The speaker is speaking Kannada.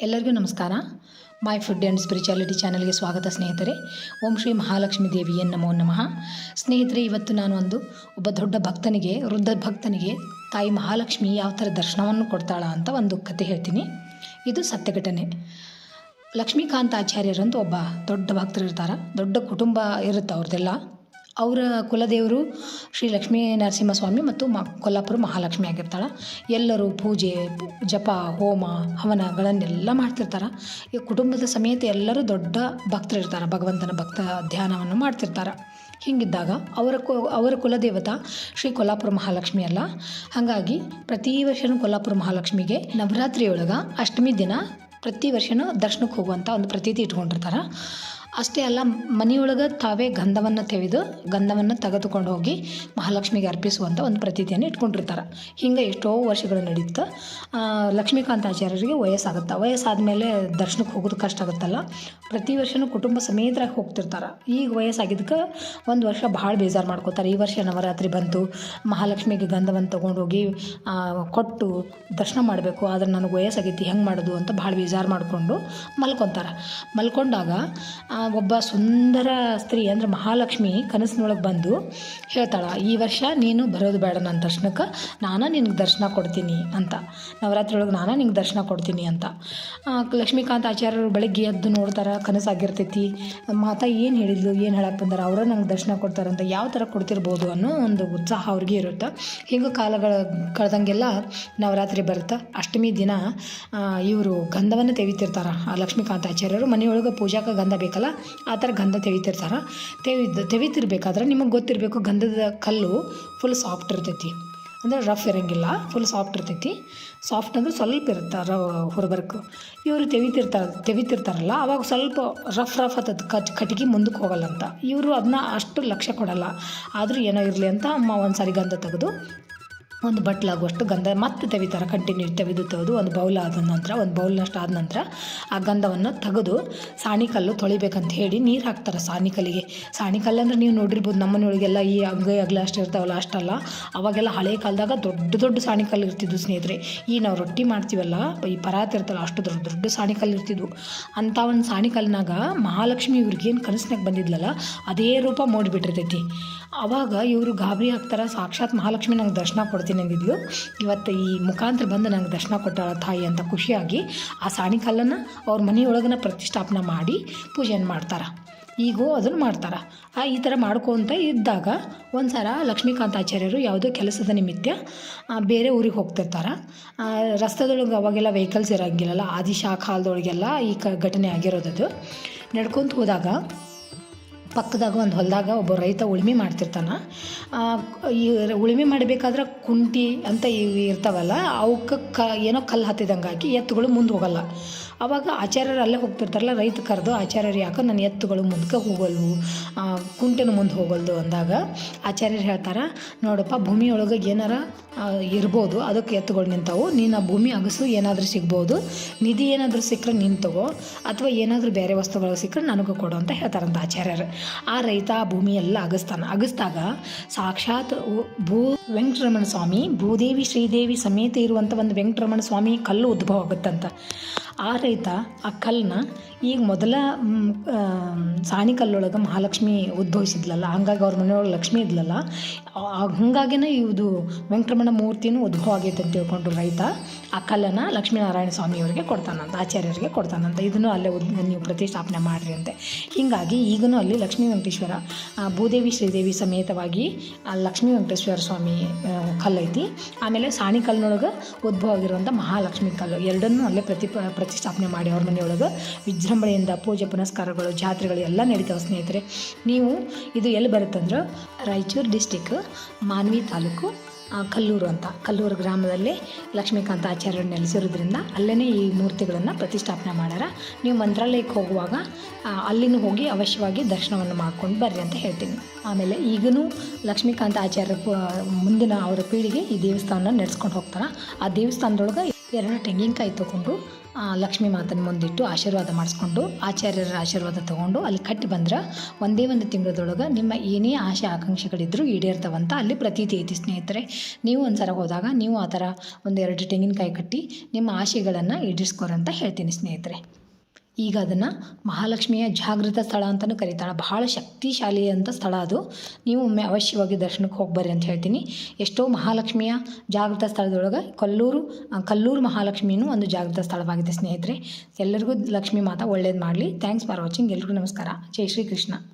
ಎಲ್ಲರಿಗೂ ನಮಸ್ಕಾರ. ಮೈ ಫುಡ್ ಆ್ಯಂಡ್ ಸ್ಪಿರಿಚುಯಾಲಿಟಿ ಚಾನಲ್ಗೆ ಸ್ವಾಗತ ಸ್ನೇಹಿತರೆ. ಓಂ ಶ್ರೀ ಮಹಾಲಕ್ಷ್ಮೀ ದೇವಿಯ ನಮೋ ನಮಃ. ಸ್ನೇಹಿತರೆ, ಇವತ್ತು ನಾನು ಒಂದು ಒಬ್ಬ ದೊಡ್ಡ ಭಕ್ತನಿಗೆ, ವೃದ್ಧ ಭಕ್ತನಿಗೆ, ತಾಯಿ ಮಹಾಲಕ್ಷ್ಮಿ ಯಾವ ಥರ ದರ್ಶನವನ್ನು ಕೊಡ್ತಾಳ ಅಂತ ಒಂದು ಕತೆ ಹೇಳ್ತೀನಿ. ಇದು ಸತ್ಯ ಘಟನೆ ಲಕ್ಷ್ಮೀಕಾಂತ ಆಚಾರ್ಯರಂತೂ ಒಬ್ಬ ದೊಡ್ಡ ಭಕ್ತರು ಇರ್ತಾರೆ ದೊಡ್ಡ ಕುಟುಂಬ ಇರುತ್ತೆ ಅವ್ರದ್ದೆಲ್ಲ. ಅವರ ಕುಲದೇವರು ಶ್ರೀ ಲಕ್ಷ್ಮೀ ನರಸಿಂಹಸ್ವಾಮಿ ಮತ್ತು ಮ ಕೊಲ್ಲಾಪುರ ಮಹಾಲಕ್ಷ್ಮಿ ಆಗಿರ್ತಾಳೆ. ಎಲ್ಲರೂ ಪೂಜೆ, ಜಪ, ಹೋಮ, ಹವನಗಳನ್ನೆಲ್ಲ ಮಾಡ್ತಿರ್ತಾರೆ. ಈ ಕುಟುಂಬದ ಸಮೇತ ಎಲ್ಲರೂ ದೊಡ್ಡ ಭಕ್ತರು ಇರ್ತಾರೆ. ಭಗವಂತನ ಭಕ್ತ ಧ್ಯಾನವನ್ನು ಮಾಡ್ತಿರ್ತಾರೆ. ಹೀಗಿದ್ದಾಗ ಅವರ ಕು, ಅವರ ಕುಲದೇವತ ಶ್ರೀ ಕೊಲ್ಲಾಪುರ ಮಹಾಲಕ್ಷ್ಮಿ ಅಲ್ಲ. ಹಾಗಾಗಿ ಪ್ರತಿ ವರ್ಷವೂ ಕೊಲ್ಲಾಪುರ ಮಹಾಲಕ್ಷ್ಮಿಗೆ ನವರಾತ್ರಿಯೊಳಗೆ ಅಷ್ಟಮಿ ದಿನ ಪ್ರತಿ ವರ್ಷವೂ ದರ್ಶನಕ್ಕೆ ಹೋಗುವಂಥ ಒಂದು ಪ್ರತೀತಿ ಇಟ್ಕೊಂಡಿರ್ತಾರೆ. ಅಷ್ಟೇ ಅಲ್ಲ, ಮನೆಯೊಳಗೆ ತಾವೇ ಗಂಧವನ್ನು ತೆಗೆದು ಗಂಧವನ್ನು ತೆಗೆದುಕೊಂಡು ಹೋಗಿ ಮಹಾಲಕ್ಷ್ಮಿಗೆ ಅರ್ಪಿಸುವಂಥ ಒಂದು ಪ್ರತೀತಿಯನ್ನು ಇಟ್ಕೊಂಡಿರ್ತಾರೆ. ಹಿಂಗೆ ಎಷ್ಟೋ ವರ್ಷಗಳು ನಡೀತಾ. ಲಕ್ಷ್ಮೀಕಾಂತಾಚಾರ್ಯರಿಗೆ ವಯಸ್ಸಾಗುತ್ತೆ. ವಯಸ್ಸಾದಮೇಲೆ ದರ್ಶನಕ್ಕೆ ಹೋಗೋದು ಕಷ್ಟ ಆಗುತ್ತಲ್ಲ. ಪ್ರತಿ ವರ್ಷವೂ ಕುಟುಂಬ ಸಮೇತರಾಗಿ ಹೋಗ್ತಿರ್ತಾರೆ. ಈಗ ವಯಸ್ಸಾಗಿದ್ದಕ್ಕೆ ಒಂದು ವರ್ಷ ಭಾಳ ಬೇಜಾರು ಮಾಡ್ಕೋತಾರೆ. ಈ ವರ್ಷ ನವರಾತ್ರಿ ಬಂತು, ಮಹಾಲಕ್ಷ್ಮಿಗೆ ಗಂಧವನ್ನು ತೊಗೊಂಡೋಗಿ ಕೊಟ್ಟು ದರ್ಶನ ಮಾಡಬೇಕು. ಆದರೆ ನನಗೆ ವಯಸ್ಸಾಗೈತಿ, ಹೆಂಗೆ ಮಾಡೋದು ಅಂತ ಭಾಳ ಬೇಜಾರು ಮಾಡಿಕೊಂಡು ಮಲ್ಕೊತಾರೆ. ಮಲ್ಕೊಂಡಾಗ ಒಬ್ಬ ಸುಂದರ ಸ್ತ್ರೀ ಅಂದರೆ ಮಹಾಲಕ್ಷ್ಮಿ ಕನಸಿನೊಳಗೆ ಬಂದು ಹೇಳ್ತಾಳೆ, ಈ ವರ್ಷ ನೀನು ಬರೋದು ಬೇಡ ನನ್ನ ದರ್ಶನಕ್ಕೆ, ನಾನು ನಿನಗೆ ದರ್ಶನ ಕೊಡ್ತೀನಿ ಅಂತ. ನವರಾತ್ರಿ ಒಳಗೆ ನಾನು ನಿನಗೆ ದರ್ಶನ ಕೊಡ್ತೀನಿ ಅಂತ. ಲಕ್ಷ್ಮೀಕಾಂತ್ ಆಚಾರ್ಯರು ಬೆಳಗ್ಗೆ ಎದ್ದು ನೋಡ್ತಾರೆ, ಕನಸಾಗಿರ್ತೈತಿ. ಮಾತಾ ಏನು ಹೇಳಿದ್ಲು, ಏನು ಹೇಳಕ್ಕೆ ಬಂದಾರೆ, ಅವರ ನಂಗೆ ದರ್ಶನ ಕೊಡ್ತಾರಂತ ಯಾವ ಥರ ಕೊಡ್ತಿರ್ಬೋದು ಅನ್ನೋ ಒಂದು ಉತ್ಸಾಹ ಅವ್ರಿಗೆ ಇರುತ್ತೆ. ಹಿಂಗೆ ಕಾಲಗಳ ಕಳೆದಂಗೆಲ್ಲ ನವರಾತ್ರಿ ಬರುತ್ತೆ? ಅಷ್ಟಮಿ ದಿನ ಇವರು ಗಂಧವನ್ನು ತೆಗಿತಿರ್ತಾರೆ, ಆ ಲಕ್ಷ್ಮೀಕಾಂತ ಆಚಾರ್ಯರು. ಮನೆಯೊಳಗೆ ಪೂಜಾಕ ಗಂಧ ಬೇಕಲ್ಲ ಆ ಥರ ಗಂಧ ತೆಗಿತಿರ್ತಾರೆ ತೆವಿದ ತೆವಿತಿರ್ಬೇಕಾದ್ರೆ ನಿಮಗೆ ಗೊತ್ತಿರಬೇಕು ಗಂಧದ ಕಲ್ಲು ಫುಲ್ ಸಾಫ್ಟ್ ಇರ್ತೈತಿ. ಅಂದರೆ ರಫ್ ಇರೋಂಗಿಲ್ಲ ಫುಲ್ ಸಾಫ್ಟ್ ಇರ್ತೈತಿ. ಸಾಫ್ಟ್ ಅಂದರೆ ಸ್ವಲ್ಪ ಇರುತ್ತೆ ರ ಹೊರಬರ್ಕು ಇವರು ತೆವಿತಿರ್ತಾರೆ, ತೆವಿತಿರ್ತಾರಲ್ಲ, ಅವಾಗ ಸ್ವಲ್ಪ ರಫ್ ರಫ್ ಆತದ ಕಟ್ ಕಟ್ಗೆ ಮುಂದಕ್ಕೆ ಹೋಗಲ್ಲ ಅಂತ ಇವರು ಅದನ್ನ ಅಷ್ಟು ಲಕ್ಷ್ಯ ಕೊಡಲ್ಲ. ಆದರೂ ಏನೋ ಇರಲಿ ಅಂತ ಅಮ್ಮ ಒಂದು ಸಾರಿ ಗಂಧ ತೆಗೆದು ಒಂದು ಬಟ್ಲಾಗುವಷ್ಟು ಗಂಧ ಮತ್ತೆ ತೆಗಿತಾರೆ ಕಂಟಿನ್ಯೂ ತೆಗೆದು ತೆಗೆದು ಒಂದು ಬೌಲ್ ಆದ ನಂತರ, ಒಂದು ಬೌಲ್ನಷ್ಟು ಆದ ನಂತರ ಆ ಗಂಧವನ್ನು ತೆಗೆದು ಸಾಣಿಕಲ್ಲು ತೊಳಿಬೇಕಂತ ಹೇಳಿ ನೀರು ಹಾಕ್ತಾರೆ ಸಾಣಿಕಲ್ಲಿಗೆ. ಸಾಣಿಕಲ್ಲು ಅಂದರೆ ನೀವು ನೋಡಿರ್ಬೋದು ನಮ್ಮ ಮನೆಯೊಳಗೆಲ್ಲ ಈ ಅಂಗೈ ಅಗಲ ಅಷ್ಟು ಇರ್ತಾವಲ್ಲ, ಅಷ್ಟಲ್ಲ. ಅವಾಗೆಲ್ಲ ಹಳೆ ಕಾಲದಾಗ ದೊಡ್ಡ ದೊಡ್ಡ ಸಾಣಿಕಲ್ಲು ಇರ್ತಿದ್ವು ಸ್ನೇಹಿತರೆ. ಈ ನಾವು ರೊಟ್ಟಿ ಮಾಡ್ತೀವಲ್ಲ, ಈ ಪರಾತ್ ಇರ್ತಲ್ಲ, ಅಷ್ಟು ದೊಡ್ಡ ದೊಡ್ಡ ಸಾಣಿಕಲ್ಲು ಇರ್ತಿದ್ವು. ಅಂಥ ಒಂದು ಸಾಣಿಕಲ್ನಾಗ ಮಹಾಲಕ್ಷ್ಮಿ ಇವ್ರಿಗೇನು ಕನಸಿನಾಗ ಬಂದಿದ್ಲಲ್ಲ, ಅದೇ ರೂಪ ಮೂಡಿಬಿಟ್ಟಿರ್ತೈತಿ. ಅವಾಗ ಇವರು ಗಾಬರಿ ಹಾಕ್ತಾರೆ ಸಾಕ್ಷಾತ್ ಮಹಾಲಕ್ಷ್ಮಿ ನಂಗೆ ದರ್ಶನ ಕೊಡ್ತೀನಿ ಅಂದಿದ್ಲು. ಇವತ್ತು ಈ ಮುಖಾಂತರ ಬಂದು ನಂಗೆ ದರ್ಶನ ಕೊಟ್ಟಾಳ ತಾಯಿ ಅಂತ ಖುಷಿಯಾಗಿ ಆ ಸಾಣಿಕಲ್ಲನ್ನು ಅವ್ರ ಮನೆಯೊಳಗನ್ನ ಪ್ರತಿಷ್ಠಾಪನೆ ಮಾಡಿ ಪೂಜೆಯನ್ನು ಮಾಡ್ತಾರೆ. ಈಗೂ ಅದನ್ನು ಮಾಡ್ತಾರೆ. ಆ ಈ ಥರ ಮಾಡ್ಕೊತ ಇದ್ದಾಗ ಒಂದು ಸಲ ಲಕ್ಷ್ಮೀಕಾಂತಾಚಾರ್ಯರು ಯಾವುದೋ ಕೆಲಸದ ನಿಮಿತ್ತ ಬೇರೆ ಊರಿಗೆ ಹೋಗ್ತಿರ್ತಾರೆ. ರಸ್ತೆದೊಳಗೆ ಅವಾಗೆಲ್ಲ ವೆಹಿಕಲ್ಸ್ ಇರೋಂಗಿಲ್ಲಲ್ಲ ಆದಿಶಾ ಕಾಲದೊಳಗೆಲ್ಲ ಈ ಕ ಘಟನೆ ಆಗಿರೋದದು. ನಡ್ಕೊತ ಹೋದಾಗ ಪಕ್ಕದಾಗ ಒಂದು ಹೊಲದಾಗ ಒಬ್ಬ ರೈತ ಉಳುಮೆ ಮಾಡ್ತಿರ್ತಾನೆ. ಈ ಉಳುಮೆ ಮಾಡಬೇಕಾದ್ರೆ ಕುಂಟಿ ಅಂತ ಇವು ಇರ್ತಾವಲ್ಲ, ಅವಕ್ಕೆ ಕ, ಏನೋ ಕಲ್ಲು ಹತ್ತಿದಂಗಾಗಿ ಎತ್ತುಗಳು ಮುಂದೆ ಹೋಗಲ್ಲ. ಅವಾಗ ಆಚಾರ್ಯರು ಅಲ್ಲೇ ಹೋಗ್ತಿರ್ತಾರಲ್ಲ, ರೈತ ಕರೆದು ಆಚಾರ್ಯರು ಯಾಕೋ ನನ್ನ ಎತ್ತುಗಳು ಮುಂದಕ್ಕೆ ಹೋಗಲ್ವು ಕುಂಟೆನ ಮುಂದೆ ಹೋಗಲ್ದು ಅಂದಾಗ ಆಚಾರ್ಯರು ಹೇಳ್ತಾರೆ, ನೋಡಪ್ಪ ಭೂಮಿಯೊಳಗೆ ಏನಾರ ಇರ್ಬೋದು, ಅದಕ್ಕೆ ಎತ್ತುಗಳು ನಿಂತಾವು ನೀನು ಆ ಭೂಮಿ ಅಗಸು ಏನಾದರೂ ಸಿಗ್ಬೋದು, ನಿಧಿ ಏನಾದರೂ ಸಿಕ್ಕರೆ ನೀನು ತಗೋ, ಅಥವಾ ಏನಾದರೂ ಬೇರೆ ವಸ್ತುಗಳು ಸಿಕ್ಕರೆ ನನಗೆ ಕೊಡು ಅಂತ ಹೇಳ್ತಾರಂತ ಆಚಾರ್ಯರು. ಆ ರೈತ ಆ ಭೂಮಿ ಎಲ್ಲ ಅಗಸ್ತಾನ. ಅಗಸ್ದಾಗ ಸಾಕ್ಷಾತ್ ಭೂ, ವೆಂಕಟರಮಣ ಸ್ವಾಮಿ, ಭೂದೇವಿ ಶ್ರೀದೇವಿ ಸಮೇತ ಇರುವಂಥ ಒಂದು ವೆಂಕಟರಮಣ ಸ್ವಾಮಿ ಕಲ್ಲು ಉದ್ಭವ ಆಗುತ್ತಂತ. ಆ ರೈತ ಆ ಕಲ್ಲನ್ನ ಈಗ ಮೊದಲ ಸಾಣಿಕಲ್ಲೊಳಗೆ ಮಹಾಲಕ್ಷ್ಮಿ ಉದ್ಭವಿಸಿದ್ಲಲ್ಲ, ಹಂಗಾಗಿ ಅವ್ರ ಮನೆಯೊಳಗೆ ಲಕ್ಷ್ಮಿ ಇದ್ಲಲ್ಲ ಹಾಗಾಗಿನೇ ಇದು ವೆಂಕಟರಮಣ ಮೂರ್ತಿನೂ ಉದ್ಭವ ಆಗೈತೆ ಅಂತ ತಿಳ್ಕೊಂಡು ರೈತ. ಆ ಕಲ್ಲನ್ನು ಲಕ್ಷ್ಮೀನಾರಾಯಣ ಸ್ವಾಮಿಯವರಿಗೆ ಕೊಡ್ತಾನಂತ, ಆಚಾರ್ಯರಿಗೆ ಕೊಡ್ತಾನಂತ, ಇದನ್ನು ಅಲ್ಲೇ ಉದ್, ನೀವು ಪ್ರತಿಷ್ಠಾಪನೆ ಮಾಡಿರಿ ಅಂತೆ. ಹೀಗಾಗಿ ಈಗಲೂ ಅಲ್ಲಿ ಲಕ್ಷ್ಮೀ ವೆಂಕಟೇಶ್ವರ ಭೂದೇವಿ, ಶ್ರೀದೇವಿ ಸಮೇತವಾಗಿ ಆ ಲಕ್ಷ್ಮೀ ವೆಂಕಟೇಶ್ವರ ಸ್ವಾಮಿ ಕಲ್ಲೈತಿ. ಆಮೇಲೆ ಸಾಣಿ ಉದ್ಭವ ಆಗಿರುವಂಥ ಮಹಾಲಕ್ಷ್ಮಿ ಕಲ್ಲು, ಎರಡನ್ನೂ ಅಲ್ಲೇ ಪ್ರತಿ ಪ್ರತಿಷ್ಠಾಪನೆ ಮಾಡಿ ಅವ್ರ ಮನೆಯೊಳಗೆ ವಿಜೃಂಭಣೆಯಿಂದ ಪೂಜೆ ಪುನಸ್ಕಾರಗಳು, ಜಾತ್ರೆಗಳು ಎಲ್ಲ ನಡೀತಾವೆ ಸ್ನೇಹಿತರೆ. ನೀವು ಇದು ಎಲ್ಲಿ ಬರುತ್ತಂದ್ರೆ ರಾಯಚೂರು ಡಿಸ್ಟಿಕ್ ಮಾನ್ವಿ ತಾಲೂಕು ಕಲ್ಲೂರು ಅಂತ. ಕಲ್ಲೂರು ಗ್ರಾಮದಲ್ಲಿ ಲಕ್ಷ್ಮೀಕಾಂತ ಆಚಾರ್ಯರು ನೆಲೆಸಿರೋದ್ರಿಂದ ಅಲ್ಲೇ ಈ ಮೂರ್ತಿಗಳನ್ನು ಪ್ರತಿಷ್ಠಾಪನೆ ಮಾಡ್ಯಾರ. ನೀವು ಮಂತ್ರಾಲಯಕ್ಕೆ ಹೋಗುವಾಗ ಅಲ್ಲಿನೂ ಹೋಗಿ ಅವಶ್ಯವಾಗಿ ದರ್ಶನವನ್ನು ಮಾಡ್ಕೊಂಡು ಬರ್ರಿ ಅಂತ ಹೇಳ್ತೀನಿ. ಆಮೇಲೆ ಈಗಲೂ ಲಕ್ಷ್ಮೀಕಾಂತ ಆಚಾರ್ಯ ಮುಂದಿನ ಅವರ ಪೀಳಿಗೆ ಈ ದೇವಸ್ಥಾನ ನಡೆಸ್ಕೊಂಡು ಹೋಗ್ತಾರೆ. ಆ ದೇವಸ್ಥಾನದೊಳಗೆ ಎರಡು ತೆಂಗಿನಕಾಯಿ ತೊಗೊಂಡು ಲಕ್ಷ್ಮೀ ಮಾತನ ಮುಂದಿಟ್ಟು ಆಶೀರ್ವಾದ ಮಾಡಿಸ್ಕೊಂಡು, ಆಚಾರ್ಯರ ಆಶೀರ್ವಾದ ತೊಗೊಂಡು ಅಲ್ಲಿ ಕಟ್ಟಿ ಬಂದ್ರೆ ಒಂದೇ ಒಂದು ತಿಂಗಳದೊಳಗೆ ನಿಮ್ಮ ಏನೇ ಆಸೆ ಆಕಾಂಕ್ಷೆಗಳಿದ್ದರೂ ಈಡೇರ್ತವಂತ ಅಲ್ಲಿ ಪ್ರತೀತಿ ಐತಿ ಸ್ನೇಹಿತರೆ. ನೀವು ಒಂದು ಸಲ ಹೋದಾಗ ನೀವು ಆ ಥರ ಒಂದೆರಡು ತೆಂಗಿನಕಾಯಿ ಕಟ್ಟಿ ನಿಮ್ಮ ಆಶೆಗಳನ್ನು ಈಡೇರಿಸ್ಕೊರಂತ ಹೇಳ್ತೀನಿ ಸ್ನೇಹಿತರೆ. ಈಗ ಅದನ್ನು ಮಹಾಲಕ್ಷ್ಮಿಯ ಜಾಗೃತ ಸ್ಥಳ ಅಂತಲೂ ಕರೀತಾಳೆ. ಬಹಳ ಶಕ್ತಿಶಾಲಿ ಅಂತ ಸ್ಥಳ ಅದು. ನೀವು ಒಮ್ಮೆ ಅವಶ್ಯವಾಗಿ ದರ್ಶನಕ್ಕೆ ಹೋಗ್ಬರ್ರಿ ಅಂತ ಹೇಳ್ತೀನಿ. ಎಷ್ಟೋ ಮಹಾಲಕ್ಷ್ಮಿಯ ಜಾಗೃತ ಸ್ಥಳದೊಳಗೆ ಕಲ್ಲೂರು ಕಲ್ಲೂರು ಮಹಾಲಕ್ಷ್ಮಿಯೂ ಒಂದು ಜಾಗೃತ ಸ್ಥಳವಾಗಿದೆ ಸ್ನೇಹಿತರೆ. ಎಲ್ಲರಿಗೂ ಲಕ್ಷ್ಮೀ ಮಾತಾ ಒಳ್ಳೇದು ಮಾಡಲಿ. ಥ್ಯಾಂಕ್ಸ್ ಫಾರ್ ವಾಚಿಂಗ್ ಎಲ್ರಿಗೂ ನಮಸ್ಕಾರ. ಜೈ ಶ್ರೀ ಕೃಷ್ಣ